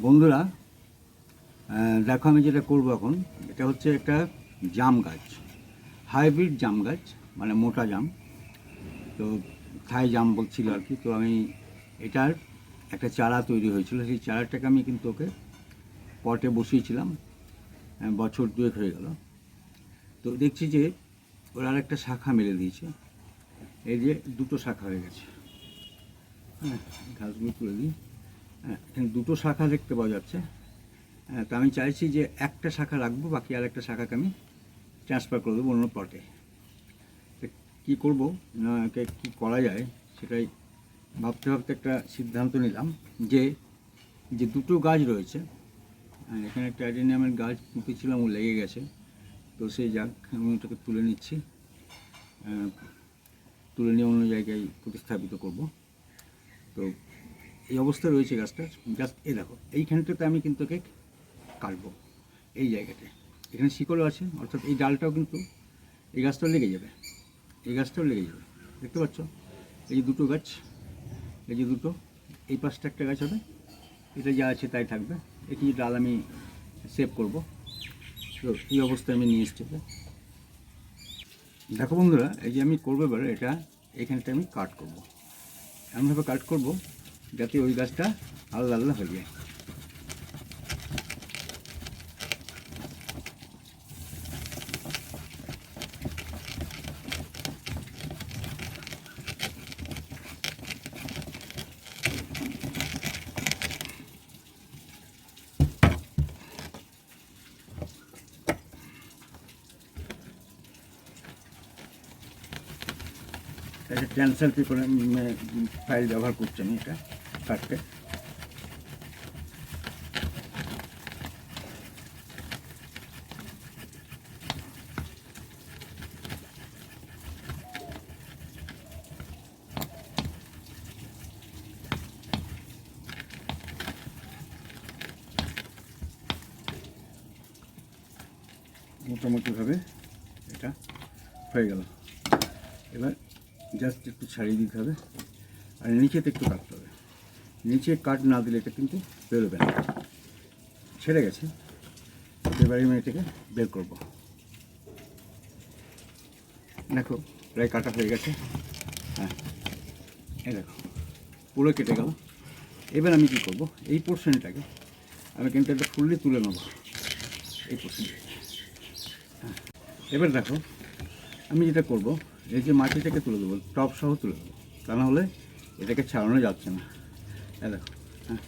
বন্ধুরা দেখো আমি যেটা করব এখন, এটা হচ্ছে একটা জাম গাছ, হাইব্রিড জাম গাছ মানে মোটা জাম। তো থাই জাম বলছিল আর কি, তো আমি এটার একটা চারা তৈরি হয়েছিল, সেই চারাটাকে আমি কিন্তু ওকে পটে বসিয়েছিলাম বছর দুয়েক হয়ে গেল। তো দেখছি যে ওর আর একটা শাখা মেলে দিয়েছে, এই যে দুটো শাখা হয়ে গেছে। হ্যাঁ ঘাসগুলো তুলে দিই। এখানে দুটো শাখা দেখতে পাওয়া যাচ্ছে। হ্যাঁ তো আমি চাইছি যে একটা শাখা রাখব বাকি আর একটা শাখাকে আমি ট্রান্সফার করে দেবো অন্য পটে কী করব? না কী করা যায় সেটাই ভাবতে ভাবতে একটা সিদ্ধান্ত নিলাম যে যে দুটো গাছ রয়েছে হ্যাঁ, এখানে একটা অ্যাডেনিয়ামের গাছ পুঁতেছিলাম ও লেগে গেছে। তো সেই যাক আমি ওটাকে তুলে নিচ্ছি। তুলে নিয়ে অন্য জায়গায় প্রতিস্থাপিত করব। তো এই অবস্থায় রয়েছে গাছটা। জাস্ট এ দেখো, এইখানটাতে আমি কিন্তু একে কাটবো, এই জায়গাতে। এখানে শিকড়ও আছে, অর্থাৎ এই ডালটাও কিন্তু এই গাছটাও লেগে যাবে, এই গাছটাও লেগে যাবে, দেখতে পাচ্ছ? এই যে দুটো গাছ, এই যে দুটো, এই পাশটা একটা গাছ হবে, এটা যা আছে তাই থাকবে, এটি ডাল আমি সেভ করব। তো এই অবস্থায় আমি নিয়ে এসছি দেখো বন্ধুরা, এই যে আমি করব এবারে, এটা এখানটা আমি কাট করব। এমনভাবে কাট করব যাতে ওই গাছটা আলাদা আলাদা হয়ে যায়। এটা ক্যান্সেল পেপার ফাইল ব্যবহার করছি আমি এটা? কাটতে মোটামুটিভাবে এটা হয়ে গেল। এবার জাস্ট একটু ছাড়িয়ে দিতে হবে। আর নিচেতে একটু কাটতে নিচে কাট না দিলে এটা কিন্তু বেরোবে না। ছেড়ে গেছে। এবারে আমি এটাকে বের করব। দেখো, প্রায় কাটা হয়ে গেছে। হ্যাঁ এই দেখো, পুরো কেটে গেল। এবার আমি কি করব? এই পোর্শনটাকে আমি কিন্তু একটা ফুললি তুলে নেব। এই পোর্শনটাকে হ্যাঁ এবার দেখো, আমি যেটা করব, এই যে মাটিটাকে তুলে দেবো টপ সহ তুলে দেবো। তা না হলে এটাকে ছাড়ানো যাচ্ছে না। দেখো। হ্যাঁ।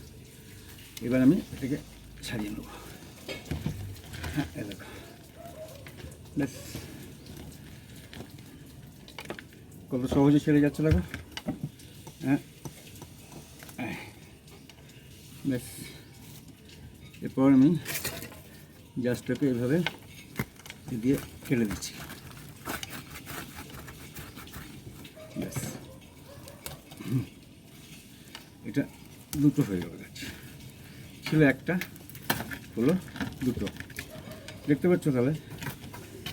এবার আমি এটাকে ছাড়িয়ে নেব। হ্যাঁ দেখো। ব্যাস কত সহজে ছেড়ে যাচ্ছে দেখো। হ্যাঁ। ব্যাস এরপর আমি জাস্টটাকে এভাবে দিয়ে ফেলে দিচ্ছি ব্যাস হুম। এটা দুটো হয়ে গেল গাছ ছিল একটা হলো দুটো। দেখতে পাচ্ছ তাহলে?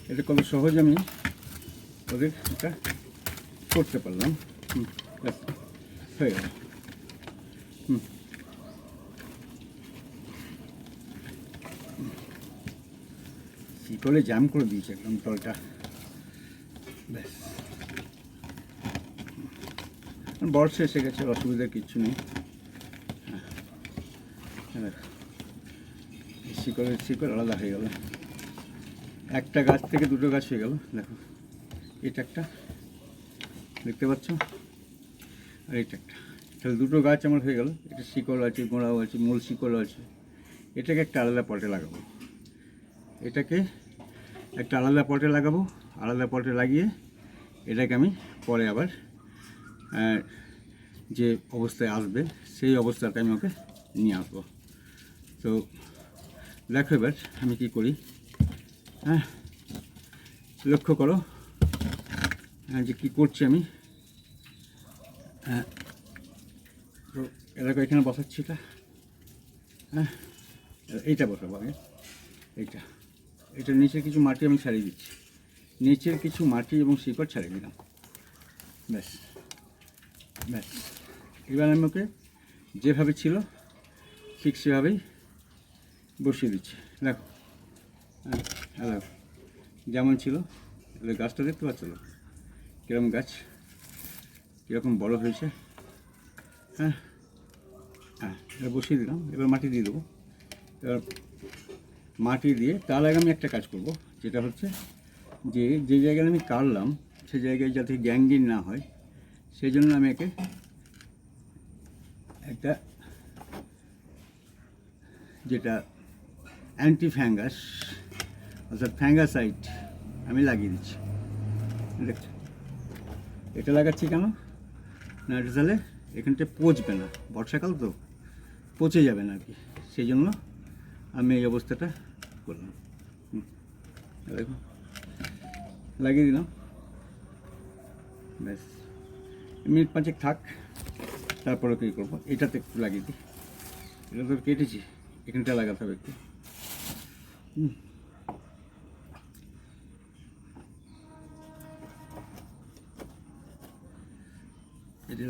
এটা কত সহজ আমি ওদের এটা করতে পারলাম। হুম, হয়ে গেল। হুম। জ্যাম করে দিয়েছে একদম তলটা। ব্যাস। বর্ষা এসে গেছে অসুবিধা কিচ্ছু নেই। শিকড়ের শিকড় আলাদা হয়ে গেল। একটা গাছ থেকে দুটো গাছ হয়ে গেল, দেখো। এটা একটা, দেখতে পাচ্ছ? আর এটা একটা। তাহলে দুটো গাছ আমার হয়ে গেল। এটা শিকড় আছে, গোড়াও আছে, মূল শিকড় আছে। এটাকে একটা আলাদা পটে লাগাবো। এটাকে একটা আলাদা পটে লাগাবো, আলাদা পটে লাগিয়ে এটাকে আমি পরে আবার যে অবস্থায় আসবে, সেই অবস্থাতে আমি ওকে নিয়ে আসব। তো দেখো এবার আমি কি করি? হ্যাঁ লক্ষ্য করো হ্যাঁ, যে কী করছি আমি? হ্যাঁ তো এরকম এখানে বসাচ্ছি এটা। হ্যাঁ এইটা বসাবো আগে। এইটা এটার নিচে কিছু মাটি আমি ছাড়িয়ে দিচ্ছি। নিচের কিছু মাটি এবং শিকড় ছাড়িয়ে দিলাম। ব্যাস ব্যাস। এবার আমি ওকে যেভাবে ছিল ঠিক সেভাবেই বসিয়ে দিচ্ছি। দেখো। হ্যাঁ হ্যাঁ দেখো। যেমন ছিল এবার গাছটা দেখতে পাচ্ছ কীরকম গাছ? কীরকম বড় হয়েছে? হ্যাঁ হ্যাঁ বসিয়ে দিলাম। এবার মাটি দিয়ে দেবো। এবার মাটি দিয়ে, তার আগে আমি একটা কাজ করব, যেটা হচ্ছে যে যে জায়গায় আমি কাটলাম, সে জায়গায় যাতে গ্যাঙ্গিন না হয়, সেই জন্য আমি একে একটা, যেটা অ্যান্টি ফ্যাঙ্গাস অর্থাৎ ফ্যাঙ্গাসাইড আমি লাগিয়ে দিচ্ছি। এটা লাগাচ্ছি কেন? না এটা তাহলে এখানটা পচবে না। বর্ষাকাল তো পচে যাবে না আর কি। সেই জন্য আমি এই অবস্থাটা করলাম। হুম, এই দেখো লাগিয়ে দিলাম। ব্যাস। মিনিট পাঁচেক থাক তারপরে কী করব? এটাতে একটু লাগিয়ে দিই। এটা তো কেটেছি। এখানটা লাগাতে হবে একটু। এটা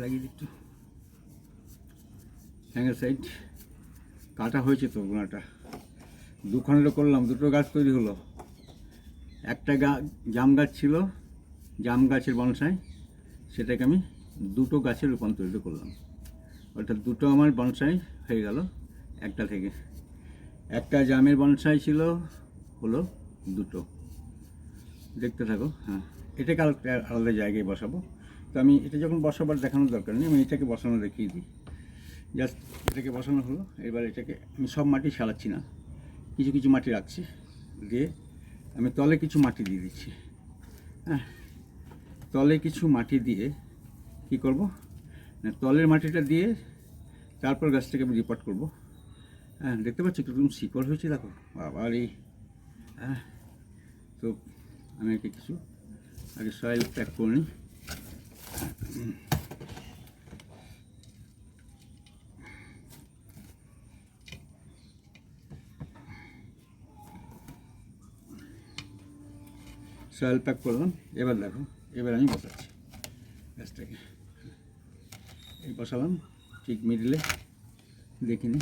লাগিয়ে একটু হ্যাঙ্গার সাইড। কাটা হয়েছে তো গোনাটা দুখানেরও করলাম, দুটো গাছ তৈরি হলো। একটা গা জাম গাছ ছিল, জাম গাছের বনসাই। সেটাকে আমি দুটো গাছে রূপান্তরিত করলাম। অর্থাৎ দুটো আমার বনসাই হয়ে গেল, একটা থেকে। একটা জামের বনসাই ছিল, হলো দুটো। দেখতে থাকো হ্যাঁ। এটাকে আলাদা জায়গায় বসাবো। তো আমি এটা যখন বসাবার দেখানোর দরকার নেই, আমি এটাকে বসানো দেখিয়ে দিই। জাস্ট এটাকে বসানো হলো, এবার এটাকে আমি সব মাটি ছাড়াচ্ছি না। কিছু কিছু মাটি রাখছি, দিয়ে আমি তলে কিছু মাটি দিয়ে দিচ্ছি। হ্যাঁ তলে কিছু মাটি দিয়ে কি করব? না তলের মাটিটা দিয়ে তারপর গাছটাকে আমি রিপোর্ট করব। হ্যাঁ দেখতে পাচ্ছি কীরকম শিকড় হয়েছে, দেখো। আবার এই হ্যাঁ তো আমি একে কিছু, আগে সয়েল প্যাক করে নিই। সয়েল প্যাক করলাম এবার দেখো, এবার আমি বসাচ্ছি। গ্যাসটাকে এই বসালাম, ঠিক মিডলে দেখিনি।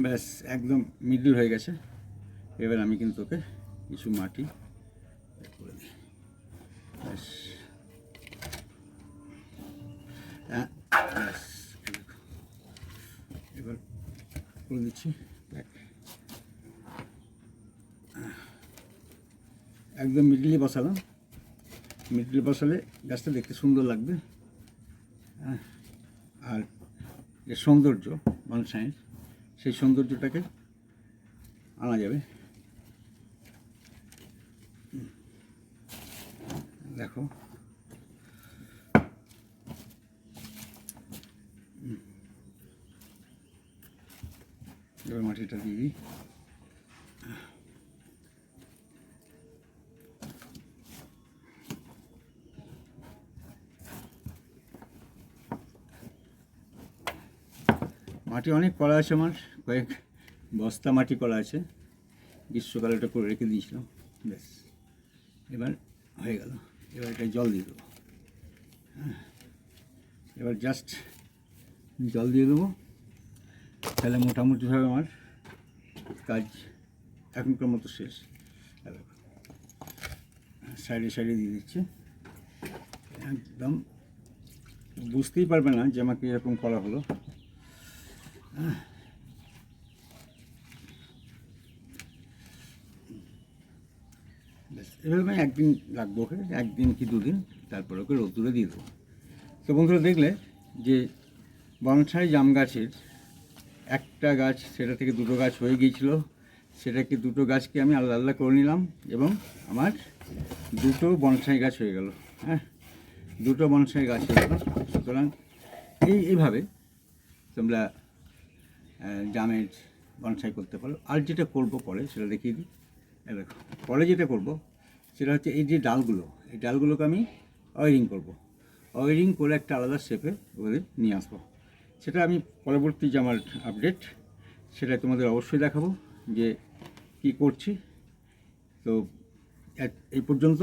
ব্যাস একদম মিডল হয়ে গেছে। এবার আমি কিন্তু ওকে কিছু মাটি করে দিই। ব্যাস। হ্যাঁ ব্যাস এবার করে দিচ্ছি একদম মিডলে বসালাম। মিডলে বসালে গাছটা দেখতে সুন্দর লাগবে। হ্যাঁ, আর যে সৌন্দর্য বনসাইয়ের সেই সৌন্দর্যটাকে আনা যাবে। দেখো। এবার মাটিটা দিয়ে দিই মাটি অনেক কলা আছে আমার, কয়েক বস্তা মাটি কলা আছে। গ্রীষ্মকালে ওটা করে রেখে দিয়েছিলাম, ব্যাস। এবার হয়ে গেল, এবার এটা জল দিয়ে দেবো। হ্যাঁ। এবার জাস্ট জল দিয়ে দেবো। তাহলে মোটামুটিভাবে আমার কাজ এখনকার মতো শেষ। সাইডে সাইডে দিয়ে দিচ্ছে। একদম বুঝতেই পারবে না যে আমাকে এরকম করা হলো। এভাবে একদিন রাখব, ওকে? একদিন কি দুদিন? তারপর ওকে রোদ্দুরে দিয়ে দেবো। তো বন্ধুরা, দেখলে যে বনসাই জাম গাছের একটা গাছ, সেটা থেকে দুটো গাছ হয়ে গিয়েছিল। সেটাকে দুটো গাছকে আমি আলাদা আলাদা করে নিলাম এবং আমার দুটো বনসাই গাছ হয়ে গেল হ্যাঁ? দুটো বনসাই গাছ হয়ে গেল। সুতরাং এই, এইভাবে তোমরা জামের বনসাই করতে পারো আর যেটা করব পরে, সেটা দেখিয়ে দিই। দেখো, পরে যেটা করব, সেটা হচ্ছে এই যে ডালগুলো, এই ডালগুলোকে আমি অয়েরিং করব। অয়েরিং করে একটা আলাদা শেপে ওদের নিয়ে আসব। সেটা আমি পরবর্তী যে আমার আপডেট সেটা তোমাদের অবশ্যই দেখাবো যে কি করছি। তো এই পর্যন্ত।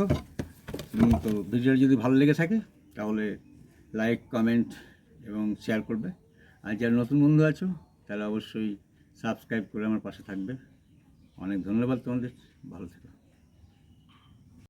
তো ভিডিওটা যদি ভালো লেগে থাকে, তাহলে লাইক কমেন্ট এবং শেয়ার করবে। আর যারা নতুন বন্ধু আছো তাহলে অবশ্যই সাবস্ক্রাইব করে আমার পাশে থাকবে। অনেক ধন্যবাদ তোমাদের। ভালো থেকো।